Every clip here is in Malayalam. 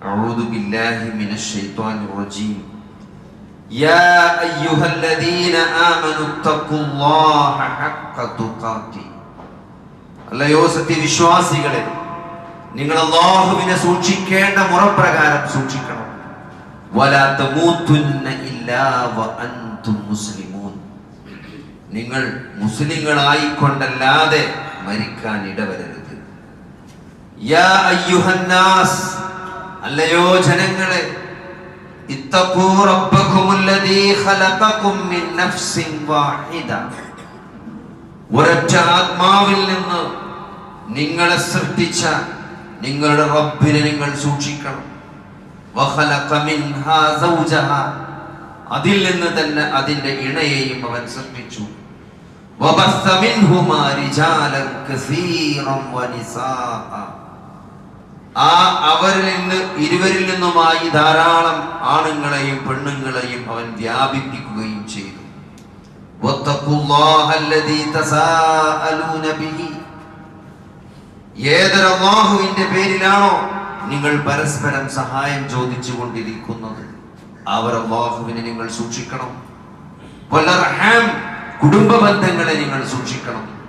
أعوذ بالله من الشيطان الرجيم يا أيها الذين آمنوا اتقوا الله حق تقاته അല്ലയോ സത്യവിശ്വാസികളെ നിങ്ങൾ അള്ളാഹുവിനെ സൂക്ഷിക്കേണ്ട മുറപ്രകാരം സൂക്ഷിക്കണം വലാ തമൂത്തുന്ന ഇല്ലാ വഅൻതും മുസ്ലിമൂൻ നിങ്ങൾ മുസ്ലിങ്ങളായിക്കൊണ്ടല്ലാതെ മരിക്കാൻ ഇടവരരുത് യാ അയ്യുഹന്നാസ് അല്ലയോ ജനങ്ങളെ ഒരൊറ്റ ആത്മാവിൽ നിന്ന് നിങ്ങളെ സൃഷ്ടിച്ച നിങ്ങളുടെ റബ്ബിനെ നിങ്ങൾ സൂക്ഷിക്കണം. അതിൽ നിന്ന് തന്നെ അതിന്റെ ഇണയെയും അവൻ സൃഷ്ടിച്ചു. മിൻഹുമാ റിജാലൻ കസീറൻ വനിസാഅ ആ അവരിൽ നിന്ന് ഇരുവരിൽ നിന്നുമായി ധാരാളം ആണുങ്ങളെയും പെണ്ണുങ്ങളെയും അവൻ വ്യാപിപ്പിക്കുകയും ചെയ്തു. ഏതൊരാഹുവിന്റെ പേരിലാണോ നിങ്ങൾ പരസ്പരം സഹായം ചോദിച്ചു കൊണ്ടിരിക്കുന്നത് അവർ നിങ്ങൾ സൂക്ഷിക്കണം. കുടുംബ ബന്ധങ്ങളെ നിങ്ങൾ സൂക്ഷിക്കണം.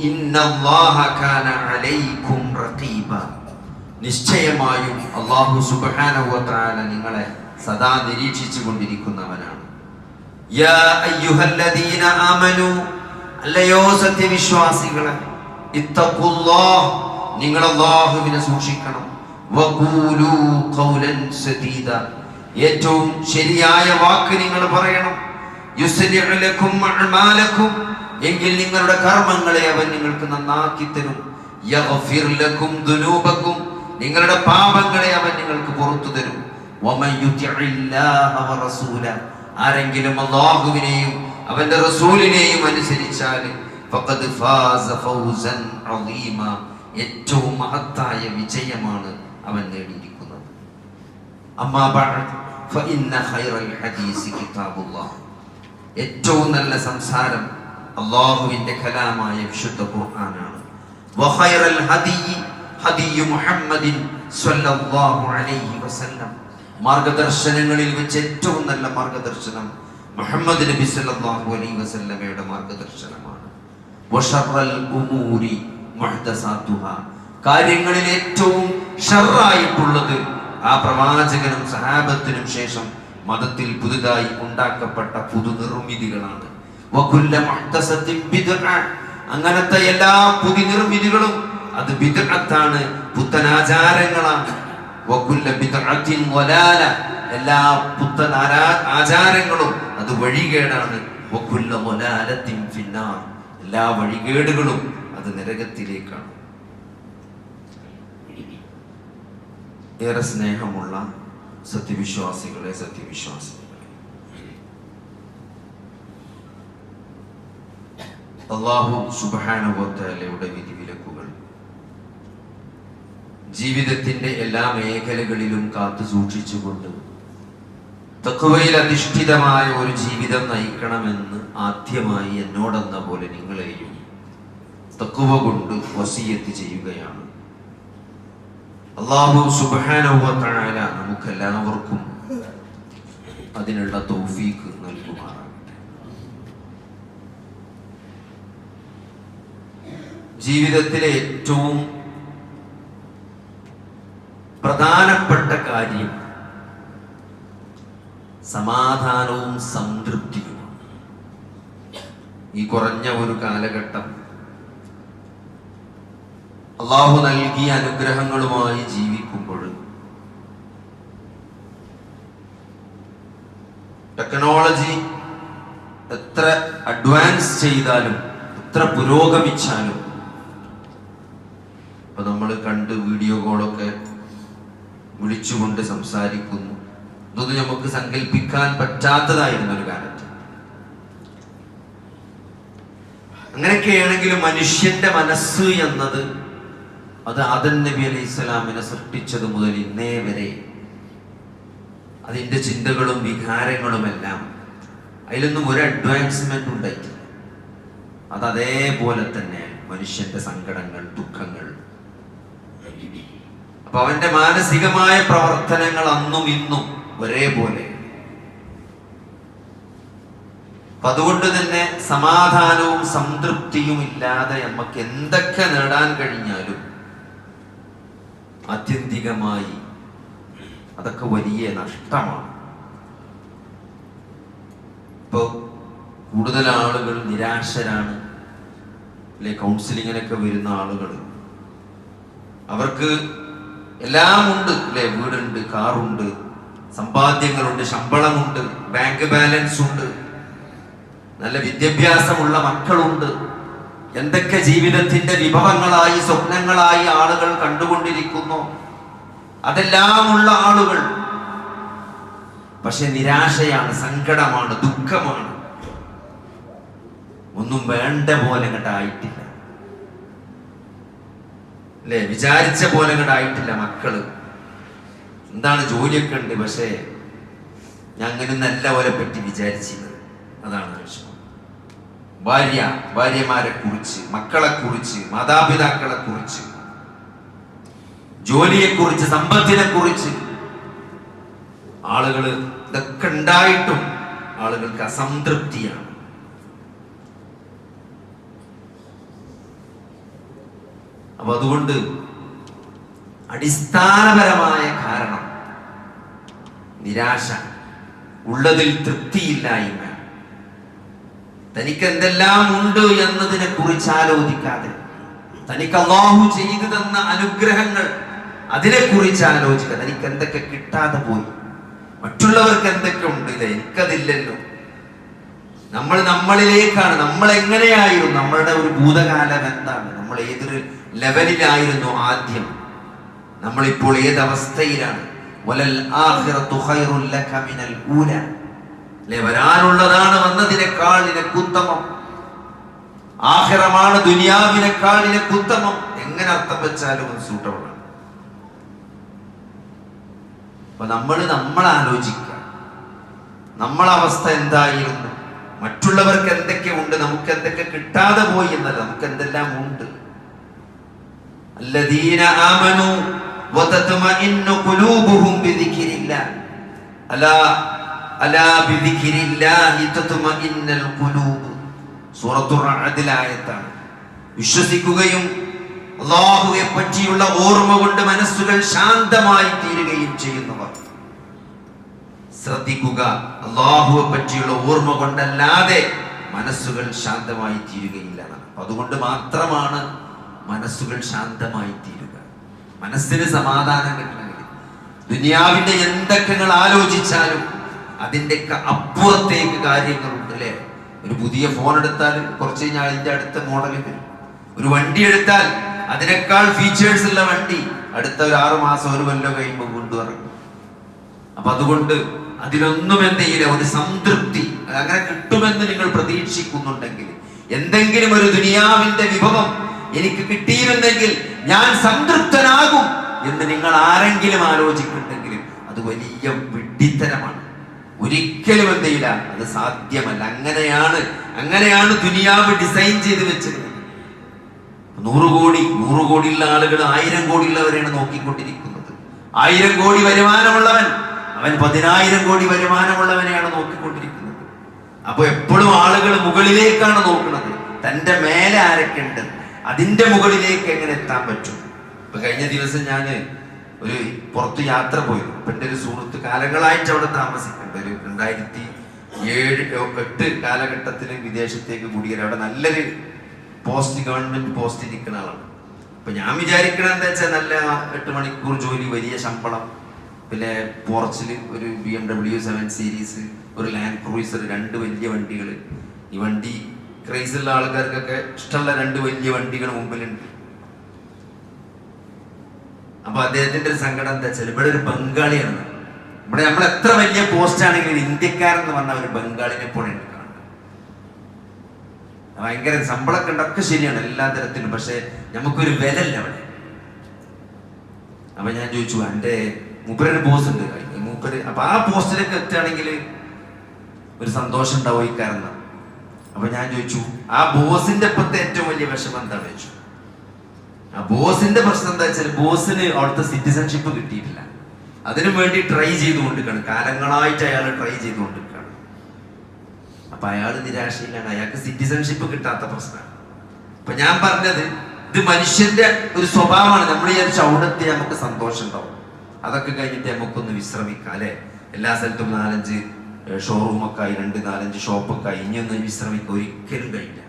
ഇന്നല്ലാഹ കാന അലൈക്കും റഖീബ. നിശ്ചയമായും അള്ളാഹു തആല നിങ്ങളെ സദാ നിരീക്ഷിച്ചു കൊണ്ടിരിക്കുന്നവനാണ് അല്ലയോ സത്യവിശ്വാസികളെ നിങ്ങൾ അല്ലാഹുവിനെ സൂക്ഷിക്കണം. ഏറ്റവും ശരിയായ വാക്ക് നിങ്ങൾ പറയണം. എങ്കിൽ നിങ്ങളുടെ കർമ്മങ്ങളെ അവൻ നിങ്ങൾക്ക് നന്നാക്കി തരും. നിങ്ങളുടെ പാപങ്ങളെ അവൻ നിങ്ങൾക്ക് പുറത്തു തരും. ആരെങ്കിലും അള്ളാഹുവിനെയും അവന്റെ റസൂലിനെയും അനുസരിച്ചാൽ ഏറ്റവും മഹത്തായ വിജയമാണ് അവൻ നേടിയിരിക്കുന്നത്. ഏറ്റവും നല്ല സംസാരം അള്ളാഹുവിന്റെ കലാമായ വിശുദ്ധ ഖുർആനാണ്. മുഹമ്മദിൻ സ്വല്ലല്ലാഹു അലൈഹി വസല്ലം. മാർഗദർശനങ്ങളിൽ വെച്ച് ഏറ്റവും നല്ല മാർഗദർശനം മുഹമ്മദ് നബി സല്ലല്ലാഹു അലൈഹി വസല്ലമയുടെ മാർഗദർശനമാണ്. വശറൽ ഉമൂരി മുഹ്ദസാതുഹ കാര്യങ്ങളിൽ ഏറ്റവും ഷറായിട്ടുള്ളത് ആ പ്രവാചകനും സഹാബത്തിനും ശേഷം മതത്തിൽ പുതുതായി ഉണ്ടാക്കപ്പെട്ട മുഹ്ദസത്തിൻ ബിദ്അ. അങ്ങനത്തെ എല്ലാ പുതുനിർമ്മിതികളും അത് ബിദ്അത്താണ് പുത്തനാചാരങ്ങളാണ്. വകുല്ല ബിദ്അത്തിൻ വലാല. എല്ലാ പുത്തൻ ആചാരങ്ങളും അത് വഴികേടാണ്. വകുല്ല വലാലത്തിൻ ഫിന്നാർ. എല്ലാ വഴികേടുകളും അത് നരകത്തിലേക്കാണ്. ഏറെ സ്നേഹമുള്ള സത്യവിശ്വാസികളെ സത്യവിശ്വാസികളെ. അള്ളാഹു സുബാനുഭവത്തലയുടെ വിധിവിലക്കുകൾ ജീവിതത്തിന്റെ എല്ലാ മേഖലകളിലും കാത്തു സൂക്ഷിച്ചുകൊണ്ട് തക്കുവയിൽ അധിഷ്ഠിതമായ ഒരു ജീവിതം നയിക്കണമെന്ന് ആദ്യമായി എന്നോടെന്ന പോലെ നിങ്ങളെയും തക്കുവ കൊണ്ട് വസീയത്ത് ചെയ്യുകയാണ്. അള്ളാഹു സുബാനുവല നമുക്കെല്ലാവർക്കും അതിനുള്ള തോഫീക്ക് നൽകുമാറാകട്ടെ. ജീവിതത്തിലെ ഏറ്റവും പ്രധാനപ്പെട്ട കാര്യം സമാധാനവും സംതൃപ്തിയും. ഈ കുറഞ്ഞ ഒരു കാലഘട്ടം അള്ളാഹു നൽകിയ അനുഗ്രഹങ്ങളുമായി ജീവിക്കുമ്പോൾ ടെക്നോളജി എത്ര അഡ്വാൻസ് ചെയ്താലും എത്ര പുരോഗമിച്ചാലും ഇപ്പൊ നമ്മൾ കണ്ട് വീഡിയോ കോളൊക്കെ വിളിച്ചുകൊണ്ട് സംസാരിക്കുന്നു. ഇതൊന്നും നമുക്ക് സങ്കല്പിക്കാൻ പറ്റാത്തതായിരുന്നു ഒരു കാലത്ത്. അങ്ങനെയൊക്കെയാണെങ്കിലും മനുഷ്യന്റെ മനസ്സ് എന്നത് അത് ആദൻ നബി അലൈഹി ഇസ്ലാമിനെ സൃഷ്ടിച്ചത് മുതൽ ഇന്നേ വരെ. അതിന്റെ ചിന്തകളും വികാരങ്ങളുമെല്ലാം അതിലൊന്നും ഒരു അഡ്വാൻസ്മെന്റ് ഉണ്ടായിട്ടില്ല. അത് അതേപോലെ തന്നെ മനുഷ്യന്റെ സങ്കടങ്ങൾ ദുഃഖങ്ങൾ അപ്പൊ അവന്റെ മാനസികമായ പ്രവർത്തനങ്ങൾ അന്നും ഇന്നും ഒരേപോലെ. അപ്പൊ അതുകൊണ്ട് തന്നെ സമാധാനവും സംതൃപ്തിയും ഇല്ലാതെ നമുക്ക് എന്തൊക്കെ നേടാൻ കഴിഞ്ഞാലും ആത്യന്തികമായി അതൊക്കെ വലിയ നഷ്ടമാണ്. ഇപ്പോൾ കൂടുതൽ ആളുകൾ നിരാശരാണ്. അല്ലെ കൗൺസിലിങ്ങിനൊക്കെ വരുന്ന ആളുകൾ അവർക്ക് എല്ലാം ഉണ്ട് അല്ലെ? വീടുണ്ട് കാറുണ്ട് സമ്പാദ്യങ്ങളുണ്ട് ശമ്പളമുണ്ട് ബാങ്ക് ബാലൻസ് ഉണ്ട് നല്ല വിദ്യാഭ്യാസമുള്ള മക്കളുണ്ട്. എന്തൊക്കെ ജീവിതത്തിന്റെ വിഭവങ്ങളായി സ്വപ്നങ്ങളായി ആളുകൾ കണ്ടുകൊണ്ടിരിക്കുന്നു. അതെല്ലാമുള്ള ആളുകൾ. പക്ഷെ നിരാശയാണ് സങ്കടമാണ് ദുഃഖമാണ്. ഒന്നും വേണ്ട പോലെ കണ്ടായിട്ടില്ല അല്ലെ വിചാരിച്ച പോലെ ആയിട്ടില്ല മക്കൾ. എന്താണ് ജോലിയൊക്കെ ഉണ്ട് പക്ഷേ ഞാൻ അങ്ങനെ നല്ല പോലെ പറ്റി വിചാരിച്ചിരുന്നത് അതാണ് വിഷമം. ഭാര്യ ഭാര്യമാരെ കുറിച്ച് മക്കളെ കുറിച്ച് മാതാപിതാക്കളെ കുറിച്ച് ജോലിയെ കുറിച്ച് സമ്പത്തിനെ കുറിച്ച് ആളുകൾ ഇതൊക്കെ ഉണ്ടായിട്ടും ആളുകൾക്ക് അസംതൃപ്തിയാണ്. അപ്പൊ അതുകൊണ്ട് അടിസ്ഥാനപരമായ കാരണം നിരാശ ഉള്ളതിൽ തൃപ്തിയില്ലായ്മ. തനിക്ക് എന്തെല്ലാം ഉണ്ട് എന്നതിനെ കുറിച്ച് ആലോചിക്കാതെ തനിക്ക് അള്ളാഹു ചെയ്തു തന്ന അനുഗ്രഹങ്ങൾ അതിനെ കുറിച്ച് ആലോചിക്കുക തനിക്ക് എന്തൊക്കെ കിട്ടാതെ പോയി. മറ്റുള്ളവർക്ക് എന്തൊക്കെ ഉണ്ട്? ഇത് എനിക്കതില്ലല്ലോ. നമ്മൾ നമ്മളിലേക്കാണ്. നമ്മൾ എങ്ങനെയായിരുന്നു? നമ്മളുടെ ഒരു ഭൂതകാലം എന്താണ്? നമ്മൾ ഏതൊരു ലെവലിലായിരുന്നു ആദ്യം. നമ്മളിപ്പോൾ ഏത് അവസ്ഥയിലാണ് വലൽ ആഖിറത്തു ഖൈറുൽ ലക മിനൽ ഊല. അല്ലേ വരാനുള്ളതാണ് വന്നതിനേക്കാൾ നിനക്ക് ആഹിറമാണ് ദുനിയാവിനേക്കാൾ നിനക്ക് ഉത്തമം. എങ്ങനെ അർത്ഥം വെച്ചാലും അത് സൂട്ടബിൾ ആണ്. അപ്പൊ നമ്മൾ നമ്മൾ ആലോചിക്കുക നമ്മളെ അവസ്ഥ എന്തായിരുന്നു? മറ്റുള്ളവർക്ക് എന്തൊക്കെ ഉണ്ട് നമുക്ക് എന്തൊക്കെ കിട്ടാതെ പോയി എന്നല്ല നമുക്ക് എന്തെല്ലാം ഉണ്ട്? الذين آمنوا وتطمئن قلوبهم بذكر الله ألا ألا بذكر الله تطمئن القلوب സൂറത്തു റഅദിലായത്താണ് വിശ്വസിക്കുകയും അള്ളാഹുവെ പറ്റിയുള്ള ഓർമ്മ കൊണ്ട് മനസ്സുകൾ ശാന്തമായി തീരുകയും ചെയ്യുന്നവർ ശ്രദ്ധിക്കുക അള്ളാഹുവെ പറ്റിയുള്ള ഓർമ്മ കൊണ്ടല്ലാതെ മനസ്സുകൾ ശാന്തമായി തീരുകയില്ല എന്നാണ്. അപ്പൊ അതുകൊണ്ട് മാത്രമാണ് മനസ്സുകൾ ശാന്തമായി തീരുക മനസ്സിന് സമാധാനം കിട്ടണമെങ്കിൽ ദുനിയാവിന്റെ എന്തൊക്കെ ആലോചിച്ചാലും അതിന്റെ അപ്പുറത്തേക്ക് കാര്യങ്ങളുണ്ട് അല്ലേ? ഒരു പുതിയ ഫോൺ എടുത്താൽ കുറച്ച് കഴിഞ്ഞാൽ അതിന്റെ അടുത്ത മോഡൽ വരും. ഒരു വണ്ടി എടുത്താൽ അതിനേക്കാൾ ഫീച്ചേഴ്സ് ഉള്ള വണ്ടി അടുത്ത ഒരു ആറു മാസം ഒരു കൊല്ലം കഴിയുമ്പോൾ കൊണ്ടുവറങ്ങും അപ്പൊ അതുകൊണ്ട് അതിലൊന്നും എന്തെങ്കിലും ഒരു സംതൃപ്തി അങ്ങനെ കിട്ടുമെന്ന് നിങ്ങൾ പ്രതീക്ഷിക്കുന്നുണ്ടെങ്കിൽ എന്തെങ്കിലും ഒരു ദുനിയാവിന്റെ വിഭവം എനിക്ക് കിട്ടിയിരുന്നെങ്കിൽ ഞാൻ സംതൃപ്തനാകും എന്ന് നിങ്ങൾ ആരെങ്കിലും ആലോചിക്കുന്നുണ്ടെങ്കിലും അത് വലിയ വിഡ്ഢിത്തരമാണ്. ഒരിക്കലും എന്ത് ചെയ്യില്ല അത് സാധ്യമല്ല. അങ്ങനെയാണ് അങ്ങനെയാണ് ദുനിയാവ് ഡിസൈൻ ചെയ്ത് വെച്ചിരുന്നത് നൂറ് കോടി നൂറ് കോടിയുള്ള ആളുകൾ ആയിരം കോടിയുള്ളവരെയാണ് നോക്കിക്കൊണ്ടിരിക്കുന്നത്. ആയിരം കോടി വരുമാനമുള്ളവൻ അവൻ പതിനായിരം കോടി വരുമാനമുള്ളവനെയാണ് നോക്കിക്കൊണ്ടിരിക്കുന്നത്. അപ്പോൾ എപ്പോഴും ആളുകൾ മുകളിലേക്കാണ് നോക്കുന്നത്. തന്റെ മേലെ ആരൊക്കെ ഉണ്ട് അതിന്റെ മുകളിലേക്ക് എങ്ങനെ എത്താൻ പറ്റും? ഇപ്പൊ കഴിഞ്ഞ ദിവസം ഞാൻ ഒരു പുറത്ത് യാത്ര പോയി ഇപ്പൊ എന്റെ ഒരു സുഹൃത്ത് കാലങ്ങളായിട്ട് അവിടെ താമസിക്കുന്നുണ്ട്. ഒരു രണ്ടായിരത്തി ഏഴ് എട്ട് കാലഘട്ടത്തിൽ വിദേശത്തേക്ക് കുടിയേറി. അവിടെ നല്ലൊരു പോസ്റ്റ് ഗവൺമെന്റ് പോസ്റ്റ് നിൽക്കുന്ന ആളാണ്. അപ്പൊ ഞാൻ വിചാരിക്കണത് എന്താ വെച്ചാൽ നല്ല എട്ട് മണിക്കൂർ ജോലി വലിയ ശമ്പളം. പിന്നെ പോർച്ചിൽ ഒരു B M W seven series ഒരു ലാൻഡ് ക്രൂയിസർ രണ്ട് വലിയ വണ്ടികൾ ഈ വണ്ടി ക്രൈസുള്ള ആൾക്കാർക്കൊക്കെ ഇഷ്ടമുള്ള രണ്ട് വലിയ വണ്ടികൾ മുമ്പിലുണ്ട്. അപ്പൊ അദ്ദേഹത്തിന്റെ ഒരു സങ്കടം എന്താ വെച്ചാൽ ഇവിടെ ഒരു ബംഗാളിയാണ്. ഇവിടെ നമ്മൾ എത്ര വലിയ പോസ്റ്റ് ആണെങ്കിലും ഇന്ത്യക്കാരൻ എന്ന് പറഞ്ഞ ഒരു ബംഗാളിനെ പോലെ ഭയങ്കര ശമ്പളമൊക്കെ ഉണ്ടൊക്കെ ശരിയാണ് എല്ലാ തരത്തിലും പക്ഷെ നമുക്കൊരു വിലല്ല അവിടെ. അപ്പൊ ഞാൻ ചോദിച്ചു എന്റെ മൂപ്പരൊരു പോസ്റ്റ് ഉണ്ട്. മൂപ്പര് അപ്പൊ ആ പോസ്റ്റിലേക്ക് എത്തുകയാണെങ്കിൽ ഒരു സന്തോഷം ഉണ്ടാവും ഈ കാരണം. അപ്പൊ ഞാൻ ചോദിച്ചു ആ ബോസിന്റെ ഇപ്പത്തെ ഏറ്റവും വലിയ വിഷമം എന്താ ചോദിച്ചു. ആ ബോസിന്റെ പ്രശ്നം എന്താ വെച്ചാൽ ബോസിന് അവിടുത്തെ സിറ്റിസൺഷിപ്പ് കിട്ടിയിട്ടില്ല. അതിനു വേണ്ടി ട്രൈ ചെയ്തുകൊണ്ടിരിക്കുകയാണ്. കാലങ്ങളായിട്ട് അയാൾ ട്രൈ ചെയ്തുകൊണ്ടിരിക്കുകയാണ്. അപ്പൊ അയാൾ നിരാശയിലാണ്. അയാൾക്ക് സിറ്റിസൺഷിപ്പ് കിട്ടാത്ത പ്രശ്നമാണ്. അപ്പൊ ഞാൻ പറഞ്ഞത് ഇത് മനുഷ്യന്റെ ഒരു സ്വഭാവമാണ്. നമ്മൾ ഈ ഒരു അവിടെത്തി നമുക്ക് സന്തോഷം ഉണ്ടാവും. അതൊക്കെ കഴിഞ്ഞിട്ട് നമുക്കൊന്ന് വിശ്രമിക്കാം അല്ലെ? എല്ലാ സ്ഥലത്തും നാലഞ്ച് ഷോറൂം ഒക്കെ ആയി രണ്ട് നാലഞ്ച് ഷോപ്പൊക്കെ ആയി ഇനിയൊന്ന് വിശ്രമിക്കുക ഒരിക്കലും കഴിയില്ല.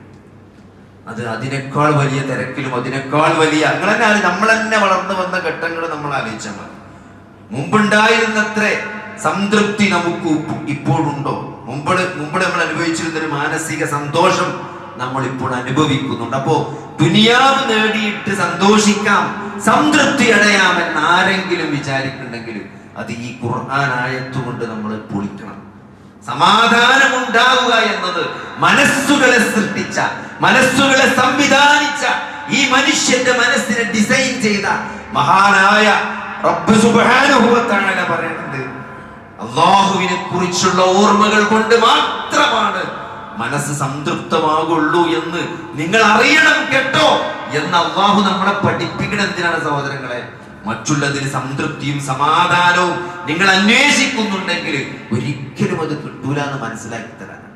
അത് അതിനേക്കാൾ വലിയ തിരക്കിലും അതിനേക്കാൾ വലിയ അങ്ങനെ നമ്മൾ തന്നെ വളർന്നു വന്ന ഘട്ടങ്ങൾ നമ്മൾ ആലോചിച്ചാൽ മതി. മുമ്പുണ്ടായിരുന്നത്ര സംതൃപ്തി നമുക്ക് ഇപ്പ- ഇപ്പോഴുണ്ടോ? മുമ്പ് മുമ്പ് നമ്മൾ അനുഭവിച്ചിരുന്ന ഒരു മാനസിക സന്തോഷം നമ്മൾ ഇപ്പോൾ അനുഭവിക്കുന്നുണ്ട്. അപ്പോ ദുനിയാവ് നേടിയിട്ട് സന്തോഷിക്കാം സംതൃപ്തി അടയാമെന്ന് ആരെങ്കിലും വിചാരിക്കുന്നുണ്ടെങ്കിലും അത് ഈ ഖുർആൻ ആയത്തുകൊണ്ട് നമ്മൾ പൊളിക്കണം. സമാധാനം ഉണ്ടാവുക എന്നത് മനസ്സുകളെ സൃഷ്ടിച്ച മനസ്സുകളെ സംവിധാനിച്ച ഈ മനുഷ്യന്റെ മനസ്സിനെ ഡിസൈൻ ചെയ്ത മഹാനായ റബ്ബ് തആല പറയുന്നുണ്ട് അള്ളാഹുവിനെ കുറിച്ചുള്ള ഓർമ്മകൾ കൊണ്ട് മാത്രമാണ് മനസ്സ് സംതൃപ്തമാകുള്ളൂ എന്ന് നിങ്ങൾ അറിയണം കേട്ടോ എന്ന് അള്ളാഹു നമ്മളെ പഠിപ്പിക്കണം എന്തിനാണ് സഹോദരങ്ങളെ? മറ്റുള്ളതിന് സംതൃപ്തിയും സമാധാനവും നിങ്ങൾ അന്വേഷിക്കുന്നുണ്ടെങ്കിൽ ഒരിക്കലും അത് കിട്ടൂല എന്ന് മനസ്സിലാക്കി തരാനാണ്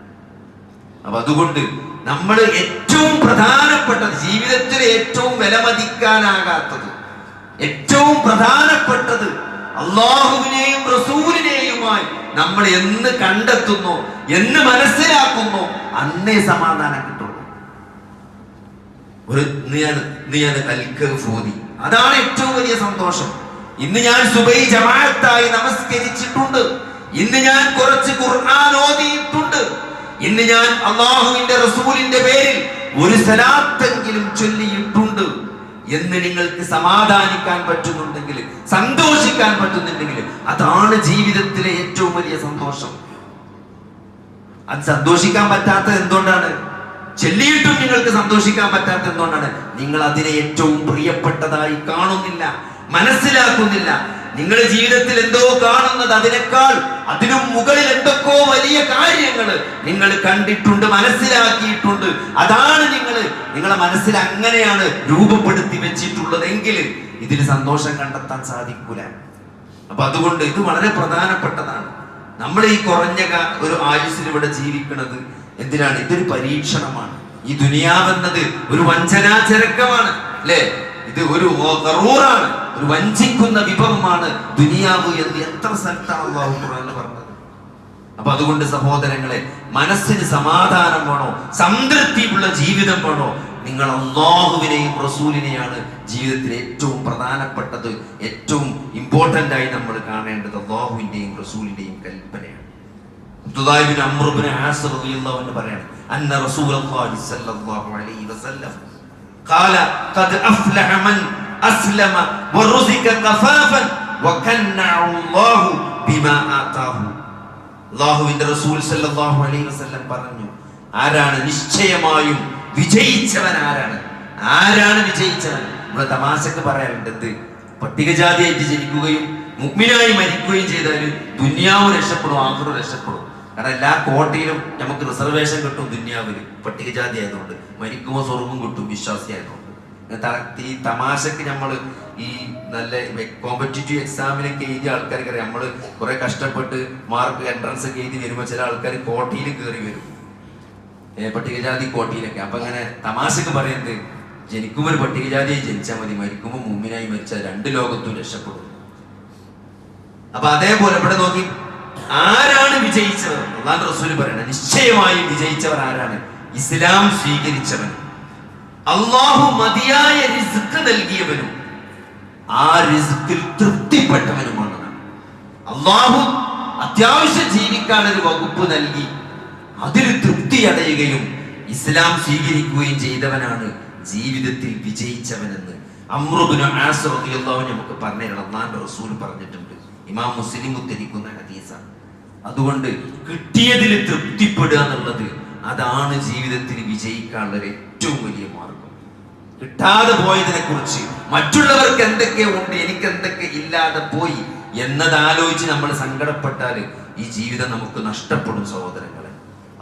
അപ്പൊ അതുകൊണ്ട് നമ്മൾ ഏറ്റവും പ്രധാനപ്പെട്ടത് ജീവിതത്തിൽ ഏറ്റവും വിലമതിക്കാനാകാത്തത് ഏറ്റവും പ്രധാനപ്പെട്ടത് അള്ളാഹുവിനെയും റസൂലിനെയുമായി നമ്മൾ എന്ന് കണ്ടെത്തുന്നു എന്ന് മനസ്സിലാക്കുന്നു അന്നേ സമാധാനം കിട്ടുള്ളൂ. ഒരു നീയാണ് നീയാണ് കൽക്ക് ഓതി അതാണ് ഏറ്റവും വലിയ സന്തോഷം. ഇന്ന് ഞാൻ സുബൈ ജമാഅത്തായി നമസ്കരിച്ചിട്ടുണ്ട്. ഇന്ന് ഞാൻ കുറച്ച് ഖുർആൻ ഓതിയിട്ടുണ്ട്. ഇന്ന് ഞാൻ അള്ളാഹുവിന്റെ റസൂലിന്റെ പേരിൽ ഒരു സലാത്തെങ്കിലും ചൊല്ലിയിട്ടുണ്ട്. എന്ന് നിങ്ങൾക്ക് സമാധാനിക്കാൻ പറ്റുന്നുണ്ടെങ്കിൽ സന്തോഷിക്കാൻ പറ്റുന്നുണ്ടെങ്കിൽ അതാണ് ജീവിതത്തിലെ ഏറ്റവും വലിയ സന്തോഷം. അത് സന്തോഷിക്കാൻ പറ്റാത്തത് എന്തുകൊണ്ടാണ്? ചെല്ലിയിട്ടും നിങ്ങൾക്ക് സന്തോഷിക്കാൻ പറ്റാത്ത എന്തുകൊണ്ടാണ്? നിങ്ങൾ അതിനെ ഏറ്റവും പ്രിയപ്പെട്ടതായി കാണുന്നില്ല മനസ്സിലാക്കുന്നില്ല. നിങ്ങളുടെ ജീവിതത്തിൽ എന്തോ കാണുന്നത് അതിനേക്കാൾ അതിനും മുകളിൽ എന്തൊക്കെയോ വലിയ കാര്യങ്ങൾ നിങ്ങൾ കണ്ടിട്ടുണ്ട് മനസ്സിലാക്കിയിട്ടുണ്ട്. അതാണ് നിങ്ങൾ നിങ്ങളെ മനസ്സിൽ അങ്ങനെയാണ് രൂപപ്പെടുത്തി വെച്ചിട്ടുള്ളതെങ്കിൽ ഇതിൽ സന്തോഷം കണ്ടെത്താൻ സാധിക്കൂല. അപ്പൊ അതുകൊണ്ട് ഇത് വളരെ പ്രധാനപ്പെട്ടതാണ്. നമ്മൾ ഈ കുറഞ്ഞ ഒരു ആയുസ്സിൽ ഇവിടെ ജീവിക്കുന്നത് എന്തിനാണ്? ഇതൊരു പരീക്ഷണമാണ്. ഈ ദുനിയാവെന്നത് ഒരു വഞ്ചനാചരക്കമാണ് അല്ലേ? ഇത് ഒരു ഓറൂറാണ് ഒരു വഞ്ചിക്കുന്ന വിഭവമാണ് ദുനിയാവ് എന്ന് എത്ര സ്ഥലത്താണ് പറഞ്ഞത്? അപ്പൊ അതുകൊണ്ട് സഹോദരങ്ങളെ മനസ്സിന് സമാധാനം വേണോ? സംതൃപ്തിയുള്ള ജീവിതം വേണോ? നിങ്ങൾ അള്ളാഹുവിനെയും റസൂലിനെയാണ് ജീവിതത്തിൽ ഏറ്റവും പ്രധാനപ്പെട്ടത് ഏറ്റവും ഇമ്പോർട്ടന്റ് ആയി നമ്മൾ കാണേണ്ടത് അള്ളാഹുവിന്റെയും റസൂലിന്റെയും കൽപ്പനയാണ്. ആസ് റളിയല്ലാഹു അൻഹു അന്ന റസൂലുള്ളാഹി സ്വല്ലല്ലാഹു അലൈഹി വസല്ലം ഖാല ഖദ് അഫ്ലഹ മൻ അസ്ലമ ബിമാ ആതാഹു റസൂൽ അലൈഹി വസല്ലം പറഞ്ഞു ആരാണ് നിശ്ചയമായും വിജയിച്ചവൻ ആരാണ്? ആരാണ് വിജയിച്ചവൻ? നമ്മളെ തമാശക്ക് പറയാറുണ്ട് പട്ടികജാതിയായിട്ട് ജനിക്കുകയും മുഗ്മിനായി മരിക്കുകയും ചെയ്താൽ ദുന്യാവ് രക്ഷപ്പെടും ആഹ്റ രക്ഷപ്പെടും. കാരണം എല്ലാ കോട്ടയിലും നമുക്ക് റിസർവേഷൻ കിട്ടും ദുന്യാവിൽ പട്ടികജാതി ആയതുകൊണ്ട്. മരിക്കുമോ സ്വർഗം കിട്ടും വിശ്വാസി ആയതുകൊണ്ട്. ഈ തമാശക്ക് നമ്മൾ ഈ നല്ല കോമ്പറ്റേറ്റീവ് എക്സാമിനൊക്കെ എഴുതിയ ആൾക്കാർക്ക് അറിയാം. നമ്മൾ കുറെ കഷ്ടപ്പെട്ട് മാർക്ക് എൻട്രൻസ് ഒക്കെ എഴുതി വരുമ്പോൾ ചില ആൾക്കാർ കോട്ടയിൽ കയറി വരും. പട്ടികജാതി കോട്ടയിലൊക്കെ. അപ്പൊ അങ്ങനെ തമാശക്ക് പറയുന്നത് ജനിക്കുമ്പോൾ ഒരു പട്ടികജാതിയായി ജനിച്ചാൽ മതി. മരിക്കുമ്പോൾ മുമ്മിനായി മരിച്ചാൽ രണ്ട് ലോകത്തും രക്ഷപ്പെടും. അപ്പൊ അതേപോലെ ഇവിടെ നോക്കി. ആരാണ് വിജയിച്ചത്? അള്ളാഹ് റസൂൽ പറയണത് നിശ്ചയമായും വിജയിച്ചവർ ആരാണ്? ഇസ്ലാം സ്വീകരിച്ചവൻ. അള്ളാഹു മതിയായ റിസ്ക് നൽകിയവനും ആ റിസ്ക്കിൽ തൃപ്തിപ്പെട്ടവനുമാണ്. അള്ളാഹു അത്യാവശ്യം ജീവിക്കാൻ ഒരു വകുപ്പ് നൽകി അതിൽ തൃപ്തി അടയുകയും ഇസ്ലാം സ്വീകരിക്കുകയും ചെയ്തവനാണ് ജീവിതത്തിൽ വിജയിച്ചവനെന്ന്. അമ്രുബിന് ആസ്രതിയുള്ളവൻ നമുക്ക് പറഞ്ഞു തരണം അള്ളാന്റെ റസൂൽ പറഞ്ഞിട്ടുണ്ട്. ഇമാം മുസ്ലിം ഉദ്ധരിക്കുന്ന ഹദീസാണ്. അതുകൊണ്ട് കിട്ടിയതിൽ തൃപ്തിപ്പെടുക എന്നുള്ളത് അതാണ് ജീവിതത്തിൽ വിജയിക്കാനുള്ള ഏറ്റവും വലിയ മാർഗം. കിട്ടാതെ പോയതിനെ കുറിച്ച് മറ്റുള്ളവർക്ക് എന്തൊക്കെ ഉണ്ട് എനിക്ക് എന്തൊക്കെ ഇല്ലാതെ പോയി എന്നത് ആലോചിച്ച് നമ്മൾ സങ്കടപ്പെട്ടാൽ ഈ ജീവിതം നമുക്ക് നഷ്ടപ്പെടും സഹോദരങ്ങളെ.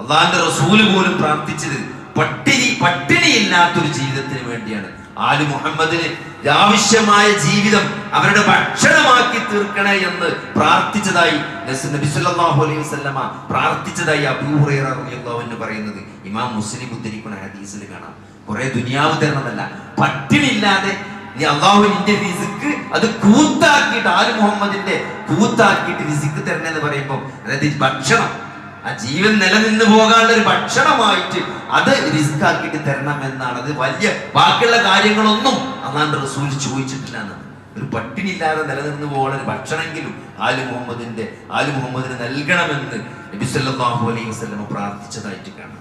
അള്ളാന്റെ റസൂൽ പോലും പ്രാർത്ഥിച്ചത് പട്ടിണി പട്ടിണി ഇല്ലാത്തൊരു ജീവിതത്തിന് വേണ്ടിയാണ്. ആൽ മുഹമ്മദിന് ആവശ്യമായ ജീവിതം അവരുടെ ഭക്ഷണമാക്കി തീർക്കണേ എന്ന് പ്രാർത്ഥിച്ചതായി നബി സല്ലല്ലാഹു അലൈഹി വസല്ലമ പ്രാർത്ഥിച്ചതായി അബൂ റളിയല്ലാഹു അൻഹു പറയുന്നത്. ഇമാം മുസ്ലിം ഉദ്ധരിക്കുന്ന ഹദീസിൽ കാണാം. കുറെ ദുനിയാവ് തരണമെന്നല്ല പട്ടിണില്ലാതെ നീ അള്ളാഹു നിന്റെ റിസിക്ക് അത് കൂത്താക്കിയിട്ട് ആൽ മുഹമ്മദിന്റെ കൂത്താക്കിയിട്ട് റിസിക്ക് തരണെന്ന് പറയുമ്പോൾ അതായത് ഭക്ഷണം ആ ജീവൻ നിലനിന്ന് പോകാനുള്ള ഒരു ഭക്ഷണമായിട്ട് അത് റിസ്ക് ആക്കിയിട്ട് തരണം എന്നാണ്. അത് വലിയ ബാക്കിയുള്ള കാര്യങ്ങളൊന്നും അന്നാണ്ട് റസൂൽ ചോദിച്ചിട്ടില്ല ഒരു പട്ടിണില്ലാതെ നിലനിന്ന് പോകണ ഒരു ഭക്ഷണമെങ്കിലും ആലു മുഹമ്മദിന്റെ ആലു മുഹമ്മദിന് നൽകണമെന്ന് നബി സല്ലല്ലാഹു അലൈഹി വസ്ലമ പ്രാർത്ഥിച്ചതായിട്ട് കാണാം.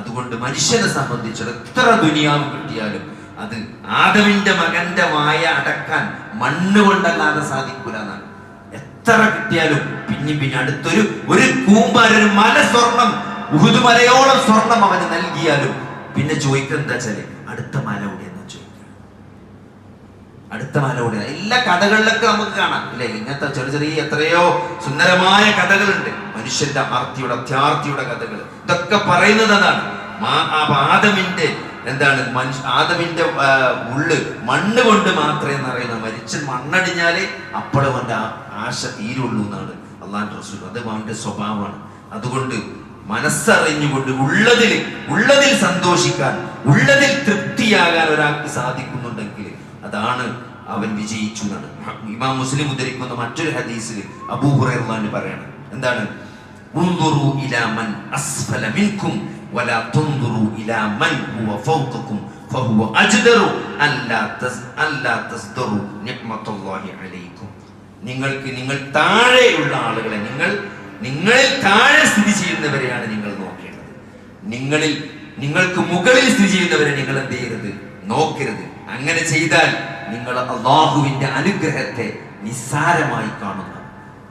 അതുകൊണ്ട് മനുഷ്യനെ സംബന്ധിച്ചിടത്തോളം എത്ര ദുനിയാവ് കിട്ടിയാലും അത് ആദവിന്റെ മകന്റെ വായ അടക്കാൻ മണ്ണ് കൊണ്ടല്ലാതെ സാധിക്കൂല എന്നാണ്. എത്ര കിട്ടിയാലും പിന്നെ പിന്നെ അടുത്തൊരു ഒരു കൂമ്പാര ഒരു മല സ്വർണം ഉഹുദ് മലയോളം സ്വർണം അവന് നൽകിയാലും പിന്നെ ചോദിക്കുന്നത് എന്താ വെച്ചാൽ അടുത്ത മല എവിടെയെന്ന് ചോദിക്കുക അടുത്ത മല എവിടെയാ? എല്ലാ കഥകളിലൊക്കെ നമുക്ക് കാണാം. ഇല്ലേ? ഇങ്ങനത്തെ ചെറിയ ചെറിയ എത്രയോ സുന്ദരമായ കഥകളുണ്ട്. മനുഷ്യന്റെ ആർത്തിയുടെ അത്യാർത്തിയുടെ കഥകൾ ഇതൊക്കെ പറയുന്നത് അതാണ്. ആദമിന്റെ എന്താണ്? മനുഷ്യ ആദമിന്റെ ഉള്ള് മണ്ണ് കൊണ്ട് മാത്രമേ നിറയുന്ന മരിച്ച് മണ്ണടിഞ്ഞാൽ അപ്പോഴും അവന്റെ ആശ തീരുള്ളൂ എന്നാണ് അള്ളാന്റെ റസൂൽ. അത് അവന്റെ സ്വഭാവമാണ്. അതുകൊണ്ട് മനസ്സറിഞ്ഞുകൊണ്ട് ഉള്ളതിൽ ഉള്ളതിൽ സന്തോഷിക്കാൻ ഉള്ളതിൽ തൃപ്തിയാകാൻ ഒരാൾക്ക് സാധിക്കുന്നുണ്ടെങ്കിൽ അതാണ് അവൻ വിജയിച്ചു എന്നാണ്. ഇമാം മുസ്ലിം ഉദ്ധരിക്കുന്ന മറ്റൊരു ഹദീസിൽ അബൂ പറയാണ്. എന്താണ് ും? അല്ലാ തസ് അല്ലാ തസ്ദറു നിഅ്മത്തുല്ലാഹി അലൈക്കും നിങ്ങൾക്ക് നിങ്ങൾ താഴെയുള്ള ആളുകളെ നിങ്ങൾ നിങ്ങളിൽ താഴെ സ്ഥിതി ചെയ്യുന്നവരെയാണ് നിങ്ങൾ നോക്കേണ്ടത്. നിങ്ങളിൽ നിങ്ങൾക്ക് മുകളിൽ സ്ഥിതി ചെയ്യുന്നവരെ നിങ്ങൾ എന്ത് ചെയ്യരുത്? നോക്കരുത്. അങ്ങനെ ചെയ്താൽ നിങ്ങൾ അള്ളാഹുവിന്റെ അനുഗ്രഹത്തെ നിസ്സാരമായി കാണുന്നു.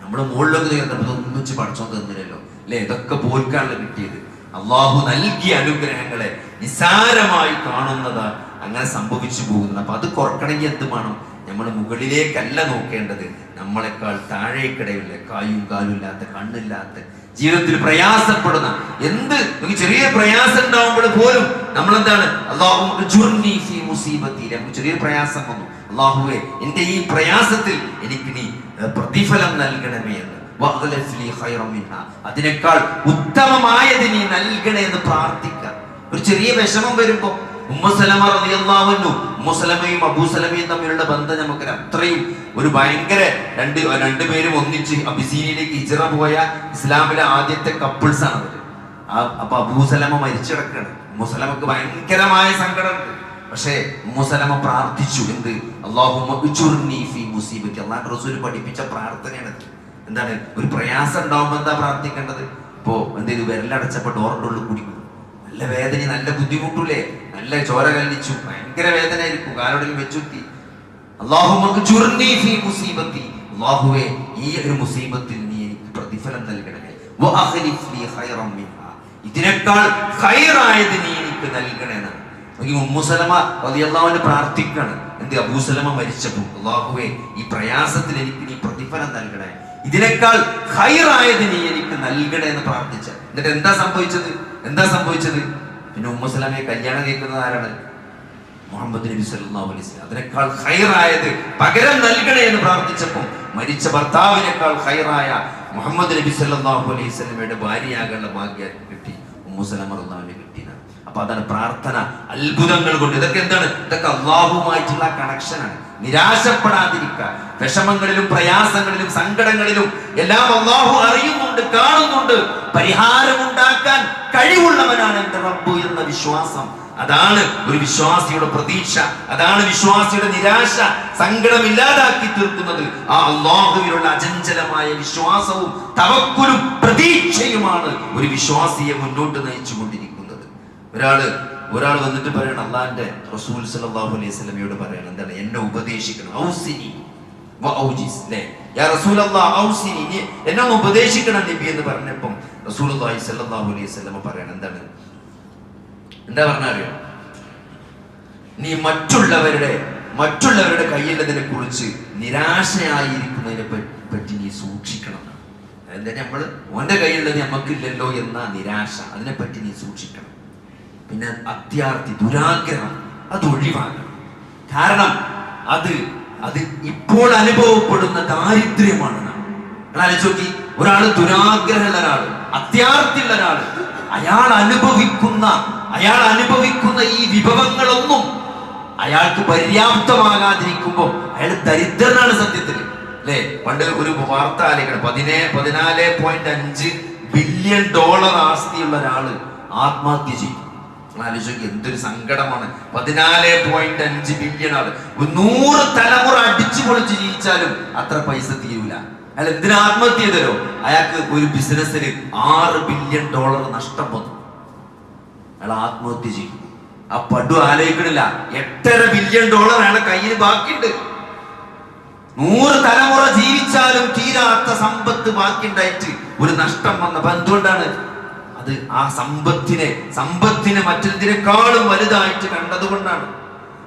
നമ്മൾ മുകളിലൊക്കെ നമ്മൾ ഒന്നിച്ച് പഠിച്ചോ തന്നില്ലല്ലോ അല്ലെ? ഇതൊക്കെ പോൽക്കാണല്ലോ കിട്ടിയത്. അള്ളാഹു നൽകിയ അനുഗ്രഹങ്ങളെ നിസ്സാരമായി കാണുന്നത് അങ്ങനെ സംഭവിച്ചു പോകുന്നത്. അപ്പൊ അത് കുറക്കണമെങ്കിൽ എന്ത് വേണം? നമ്മൾ മുകളിലേക്കല്ല നോക്കേണ്ടത്. നമ്മളെക്കാൾ താഴേക്കിടയുള്ള കായും കാലും ഇല്ലാത്ത കണ്ണില്ലാത്ത ജീവിതത്തിൽ പ്രയാസപ്പെടുന്ന എന്ത് നമുക്ക് ചെറിയ പ്രയാസം ഉണ്ടാവുമ്പോൾ പോലും നമ്മൾ എന്താണ് അള്ളാഹു ചെറിയ പ്രയാസം വന്നു. അള്ളാഹുവെ എന്റെ ഈ പ്രയാസത്തിൽ എനിക്ക് നീ പ്രതിഫലം നൽകണമേ എന്ന്. അതിനേക്കാൾ ഉത്തമമായത് നീ നൽകണേ എന്ന് പ്രാർത്ഥിക്കാം. ഒരു ചെറിയ വിഷമം വരുമ്പോ ഉമ്മസലമയും അബൂസലമയും തമ്മിലുള്ള ബന്ധം നമുക്ക് അത്രയും ഒരു ഭയങ്കര രണ്ട് രണ്ടുപേരും ഒന്നിച്ച് അബിസീനിയിലേക്ക് ഹിജറ പോയ ഇസ്ലാമിലെ ആദ്യത്തെ കപ്പിൾസ് ആണ് അവർ. അപ്പൊ അബൂസലമ മരിച്ചിടക്കാണ് മുസലമക്ക് ഭയങ്കരമായ സങ്കടമുണ്ട്. പക്ഷേ മുസലമ പ്രാർത്ഥിച്ചു എന്ത്? അള്ളാഹു മുസീബത്തി. അള്ളാഹ് റസൂൽ പഠിപ്പിച്ച പ്രാർത്ഥനയാണ് എന്താണ്? ഒരു പ്രയാസം ഉണ്ടാവുമ്പോ എന്താ പ്രാർത്ഥിക്കേണ്ടത്? ഇപ്പോ എന്ത് ചെയ്തു? വിരലടച്ചപ്പോ ഡോറിന്റെ ഉള്ളിൽ കുടിക്കും നല്ല വേദന നല്ല ബുദ്ധിമുട്ടില്ലേ? നല്ല ചോര കല്ലിച്ചു ഭയങ്കര വേദന ഇരിക്കും കാലോടിൽ വെച്ചുത്തി അള്ളാഹുവേ ഈ ഒരു മുസീബത്തിൽ നീ എനിക്ക് പ്രതിഫലം നൽകണമേ. ഇതിനേക്കാൾ ഹൈറായത് നീ എനിക്ക് നൽകണേന്ന്. ഈ ഉമ്മുസലമ റളിയല്ലാഹുവിന് പ്രാർത്ഥിക്കാണ്. എന്ത് അബൂസലമ മരിച്ചപ്പോൾ അള്ളാഹുവേ ഈ പ്രയാസത്തിൽ എനിക്ക് നീ പ്രതിഫലം നൽകണേ. ഇതിനേക്കാൾ ഹൈറായത് നീ എനിക്ക് നൽകണേ എന്ന് പ്രാർത്ഥിച്ച. എന്നിട്ട് എന്താ സംഭവിച്ചത്? എന്താ സംഭവിച്ചത്? പിന്നെ ഉമ്മസ്ലാമെ കല്യാണം കേൾക്കുന്നത് ആരാണ്? മുഹമ്മദ് നബി വസല്ലം. അതിനേക്കാൾ ഹൈറായത് പകരം നൽകണേ എന്ന് പ്രാർത്ഥിച്ചപ്പോൾ മരിച്ച ഭർത്താവിനേക്കാൾ ഹൈറായ മുഹമ്മദ് നബി സല്ലല്ലാഹു അലൈഹി സ്വലമയുടെ ഭാര്യയാകേണ്ട ഭാഗ്യം കിട്ടി. ഉമ്മു സലമ റളിയല്ലാഹു കിട്ടിയത് അപ്പൊ അതാണ് പ്രാർത്ഥന. അത്ഭുതങ്ങൾ കൊണ്ട്. ഇതൊക്കെ എന്താണ്? ഇതൊക്കെ അള്ളാഹുമായിട്ടുള്ള കണക്ഷനാണ് നിരാശപ്പെടാതിരിക്കുക. വിഷമങ്ങളിലും പ്രയാസങ്ങളിലും സങ്കടങ്ങളിലും എല്ലാം അള്ളാഹു അറിയുന്നുണ്ട് കാണുന്നുണ്ട്. പരിഹാരമുണ്ടാക്കാൻ കഴിവുള്ളവനാണ് എന്റെ റബ്ബു എന്ന വിശ്വാസം. അതാണ് ഒരു വിശ്വാസിയുടെ പ്രതീക്ഷ. അതാണ് വിശ്വാസിയുടെ നിരാശ. സങ്കടം ഇല്ലാതാക്കി തീർക്കുന്നത് ആ അള്ളാഹുവിലുള്ള അചഞ്ചലമായ വിശ്വാസവും തവക്കുലും പ്രതീക്ഷയുമാണ് ഒരു വിശ്വാസിയെ മുന്നോട്ട് നയിച്ചു കൊണ്ടിരിക്കുന്നത് ഒരാൾ ഒരാൾ വന്നിട്ട് പറയണം അള്ളാന്റെ റസൂൽ സല്ലല്ലാഹു അലൈഹി സ്വലമിയോട് പറയണം. എന്താണ്? എന്നെ ഉപദേശിക്കണം. ഔസിനി എന്നെ ഉപദേശിക്കണം നബി എന്ന് പറഞ്ഞപ്പം റസൂലുള്ളാഹി സ്വല്ലല്ലാഹു അലൈഹി വസല്ലമ പറയണം. എന്താണ്? എന്താ പറഞ്ഞറിയോ നീ മറ്റുള്ളവരുടെ മറ്റുള്ളവരുടെ കയ്യിലതിനെ കുറിച്ച് നിരാശയായിരിക്കുന്നതിനെ പറ്റി നീ സൂക്ഷിക്കണം എന്താ നമ്മൾ ഓന്റെ കയ്യിലുള്ളത് നമുക്കില്ലല്ലോ എന്ന നിരാശ. അതിനെപ്പറ്റി നീ സൂക്ഷിക്കണം. പിന്നെ അത്യാർത്ഥി ദുരാഗ്രഹം അത് ഒഴിവാക്കണം. കാരണം അത് അത് ഇപ്പോൾ അനുഭവപ്പെടുന്ന ദാരിദ്ര്യമാണ് നോക്കി ഒരാൾ ദുരാഗ്രഹമുള്ള ഒരാൾ അത്യാർത്ഥിയുള്ള ഒരാൾ അയാൾ അനുഭവിക്കുന്ന അയാൾ അനുഭവിക്കുന്ന ഈ വിഭവങ്ങളൊന്നും അയാൾക്ക് പര്യാപ്തമാകാതിരിക്കുമ്പോൾ അയാൾ ദരിദ്രനാണ് സത്യത്തിൽ. അല്ലേ? പണ്ട് ഒരു വാർത്ത ആലോചിക്കണം പതിനേ പതിനാല് പോയിന്റ് അഞ്ച് ബില്യൺ ഡോളർ ആസ്തിയുള്ള ഒരാൾ ആത്മഹത്യ ചെയ്തു. നോക്കി എന്തൊരു സങ്കടമാണ്. പതിനാല് പോയിന്റ് അഞ്ച് ബില്യൺ ആണ്. നൂറ് തലമുറ അടിച്ചു പൊളിച്ച് ജീവിച്ചാലും അത്ര പൈസ തീരൂല. അയാൾ എന്തിനാ ആത്മഹത്യ ചെയ്തരോ അയാൾക്ക് ഒരു ബിസിനസ്സിന് ആറ് ബില്യൺ ഡോളർ നഷ്ടം വന്നു. അയാൾ ആത്മഹത്യ ചെയ്യും ആ പടു ആലോചിക്കണില്ല. എട്ടര ബില്യൺ ഡോളർ ആണ് കയ്യിൽ ബാക്കിയുണ്ട്. നൂറ് തലമുറ ജീവിച്ചാലും തീരാത്ത സമ്പത്ത് ബാക്കിയുണ്ടായിട്ട് ഒരു നഷ്ടം വന്ന എന്തുകൊണ്ടാണ് ആ സമ്പത്തിനെ സമ്പത്തിനെ മറ്റെന്തിനേക്കാളും വലുതായിട്ട് കണ്ടതുകൊണ്ടാണ്.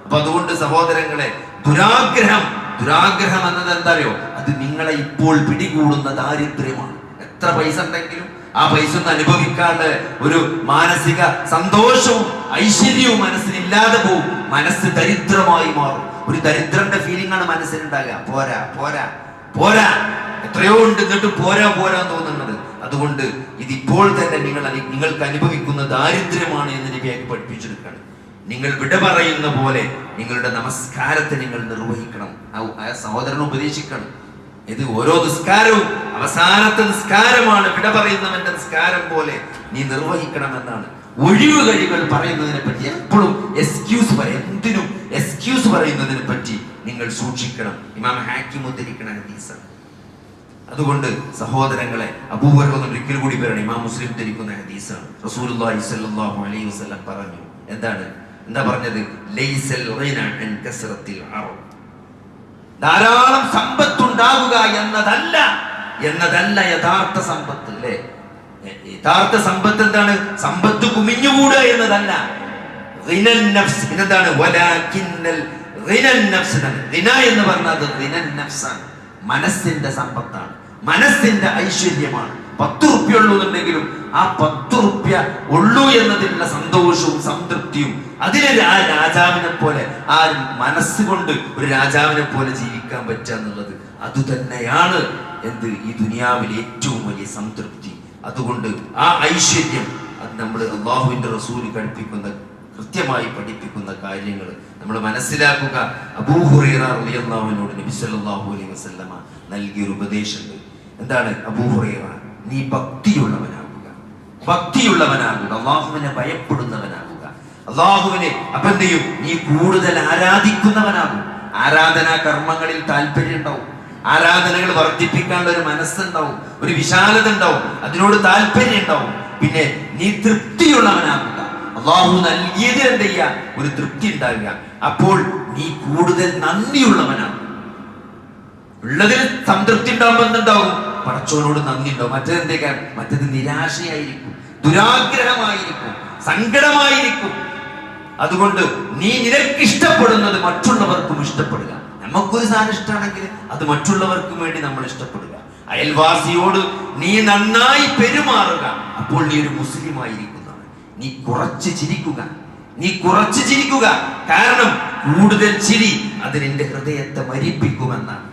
അപ്പൊ അതുകൊണ്ട് സഹോദരങ്ങളെ ദുരാഗ്രഹം ദുരാഗ്രഹം എന്നത് എന്താറിയോ? അത് നിങ്ങളെ ഇപ്പോൾ പിടികൂടുന്ന ദാരിദ്ര്യമാണ്. എത്ര പൈസ ഉണ്ടെങ്കിലും ആ പൈസ ഒന്ന് അനുഭവിക്കാണ്ട് ഒരു മാനസിക സന്തോഷവും ഐശ്വര്യവും മനസ്സിനില്ലാതെ പോവും. മനസ്സ് ദരിദ്രമായി മാറും. ഒരു ദരിദ്രന്റെ ഫീലിംഗ് ആണ് മനസ്സിലുണ്ടാകുക. പോരാ പോരാ പോരാ. എത്രയോ ഉണ്ട് എന്നിട്ട് പോരാ പോരാ തോന്നുന്നത്. അതുകൊണ്ട് ഇതിപ്പോൾ തന്നെ നിങ്ങൾ നിങ്ങൾക്ക് അനുഭവിക്കുന്ന ദാരിദ്ര്യമാണ് എന്ന് നബിയാക്കി പഠിപ്പിച്ചെടുക്കണം നിങ്ങൾ വിട പറയുന്ന പോലെ നിങ്ങളുടെ നമസ്കാരത്തെ നിങ്ങൾ നിർവഹിക്കണം. ആ- സഹോദരനെ ഉപദേശിക്കണം. ഇത് ഓരോ നിസ്കാരവും അവസാനത്തെ നിസ്കാരമാണ്. വിട പറയുന്നവന്റെ നിസ്കാരം പോലെ നീ നിർവഹിക്കണമെന്നാണ്. ഒഴിവ് കഴിവുകൾ പറയുന്നതിനെ പറ്റി എപ്പോഴും എക്സ്ക്യൂസ് പറയും എന്തിനും എക്സ്ക്യൂസ് പറയുന്നതിനെ പറ്റി നിങ്ങൾ സൂക്ഷിക്കണം. ഇമാം ഹാക്കിം ഉദ്ധരിക്കണ ഹദീസാണ്. അതുകൊണ്ട് സഹോദരങ്ങളെ അബൂബക്കർ ഒരിക്കൽ കൂടി പറയണം ഇമാം മുസ്ലിം ധരിക്കുന്ന ഹദീസാണ്. റസൂലുള്ളാഹി സ്വല്ലല്ലാഹു അലൈഹി വസല്ലം പറഞ്ഞു. എന്താണ്? എന്താ പറഞ്ഞത്? ലൈസൽ അൻ കസ്റത്തിൽ ധാരാളം എന്നതല്ല എന്നതല്ല യഥാർത്ഥ സമ്പത്ത് അല്ലേ? യഥാർത്ഥ സമ്പത്ത് എന്താണ്? സമ്പത്ത് കുമിഞ്ഞുകൂടുക എന്നതല്ല. എന്താണ് എന്ന് പറഞ്ഞത് മനസ്സിന്റെ സമ്പത്താണ്. മനസ്സിന്റെ ഐശ്വര്യമാണ്. പത്ത് റുപ്യ ഉള്ളൂ എന്നുണ്ടെങ്കിലും ആ പത്ത് റുപ്യ ഉള്ളൂ എന്നതിലുള്ള സന്തോഷവും സംതൃപ്തിയും അതിന് ആ രാജാവിനെ പോലെ ആ മനസ്സുകൊണ്ട് ഒരു രാജാവിനെ പോലെ ജീവിക്കാൻ പറ്റുക എന്നുള്ളത് അത് തന്നെയാണ് എന്ത് ഈ ദുനിയാവിലെ ഏറ്റവും വലിയ സംതൃപ്തി. അതുകൊണ്ട് ആ ഐശ്വര്യം അത് നമ്മൾ അള്ളാഹുവിന്റെ റസൂൽ കഴിപ്പിക്കുന്ന കൃത്യമായി പഠിപ്പിക്കുന്ന കാര്യങ്ങൾ നമ്മൾ മനസ്സിലാക്കുക. അബൂഹുറൈറ റളിയല്ലാഹുവിനോട് നബി സല്ലല്ലാഹു അലൈഹി വസ്ലമ നൽകിയ ഒരു ഉപദേശമുണ്ട് എന്താണ്? അബൂഹുറൈറ നീ ഭക്തിയുള്ളവനാകുക. ഭക്തിയുള്ളവനാകുക. അള്ളാഹുവിനെ ഭയപ്പെടുന്നവനാകുക. അള്ളാഹുവിനെ അപ്പൊ എന്ത് ചെയ്യും? നീ കൂടുതൽ ആരാധിക്കുന്നവനാകും. ആരാധനാ കർമ്മങ്ങളിൽ താല്പര്യം ഉണ്ടാവും. ആരാധനകൾ വർദ്ധിപ്പിക്കാനുള്ള ഒരു മനസ്സുണ്ടാവും. ഒരു വിശാലത ഉണ്ടാവും. അതിനോട് താല്പര്യം ഉണ്ടാവും. പിന്നെ നീ തൃപ്തിയുള്ളവനാകുക. അള്ളാഹു നൽകിയത് എന്ത് ചെയ്യുക? ഒരു തൃപ്തി ഉണ്ടാവുക അപ്പോൾ നീ കൂടുതൽ നന്ദിയുള്ളവനാകും ഉള്ളതിൽ സംതൃപ്തി ഉണ്ടാവുമ്പോൾ എന്തുണ്ടാവും? പടച്ചോനോട് നന്ദിയുണ്ടോ? മറ്റേതെന്തേക്കാൻ മറ്റേത് നിരാശയായിരിക്കും ദുരാഗ്രഹമായിരിക്കും സങ്കടമായിരിക്കും. അതുകൊണ്ട് നീ നിനക്ക് ഇഷ്ടപ്പെടുന്നത് മറ്റുള്ളവർക്കും ഇഷ്ടപ്പെടുക. നമുക്കൊരു സാധനം ഇഷ്ടമാണെങ്കിൽ അത് മറ്റുള്ളവർക്കും വേണ്ടി നമ്മൾ ഇഷ്ടപ്പെടുക. അയൽവാസിയോട് നീ നന്നായി പെരുമാറുക. അപ്പോൾ നീ ഒരു മുസ്ലിം ആയിരിക്കുന്നതാണ് നീ കുറച്ച് ചിരിക്കുക. നീ കുറച്ച് ചിരിക്കുക. കാരണം കൂടുതൽ ചിരി അത് നിന്റെ ഹൃദയത്തെ മരിപ്പിക്കുമെന്നാണ്.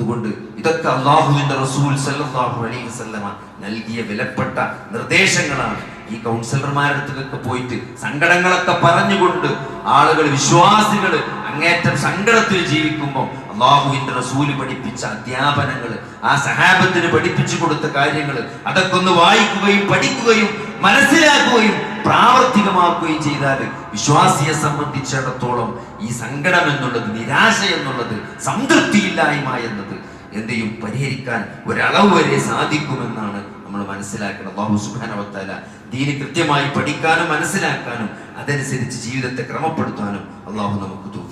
അതുകൊണ്ട് ഇതൊക്കെ അള്ളാഹുവിന്റെ റസൂൽ അലൈഹി വസല്ലമ നൽകിയ വിലപ്പെട്ട നിർദ്ദേശങ്ങളാണ്. ഈ കൗൺസിലർമാരുടെ അടുത്തൊക്കെ പോയിട്ട് സങ്കടങ്ങളൊക്കെ പറഞ്ഞുകൊണ്ട് ആളുകൾ വിശ്വാസികൾ അങ്ങേറ്റം സങ്കടത്തിൽ ജീവിക്കുമ്പോൾ അള്ളാഹുവിന്റെ റസൂൽ പഠിപ്പിച്ച അധ്യാപനങ്ങൾ ആ സഹാബത്തിന് പഠിപ്പിച്ചു കൊടുത്ത കാര്യങ്ങൾ അതൊക്കെ ഒന്ന് വായിക്കുകയും പഠിക്കുകയും മനസ്സിലാക്കുകയും പ്രാവർത്തികമാക്കുകയും ചെയ്താൽ വിശ്വാസിയെ സംബന്ധിച്ചിടത്തോളം ഈ സങ്കടം എന്നുള്ളത് നിരാശ എന്നുള്ളത് സംതൃപ്തിയില്ലായ്മ എന്നത് എന്തെയും പരിഹരിക്കാൻ ഒരളവ് വരെ സാധിക്കുമെന്നാണ് നമ്മൾ മനസ്സിലാക്കണം ബാബു സുബാനവത്താല ദീന് കൃത്യമായി പഠിക്കാനും മനസ്സിലാക്കാനും അതനുസരിച്ച് ജീവിതത്തെ ക്രമപ്പെടുത്താനും അള്ളാഹു നമുക്ക് തോഫി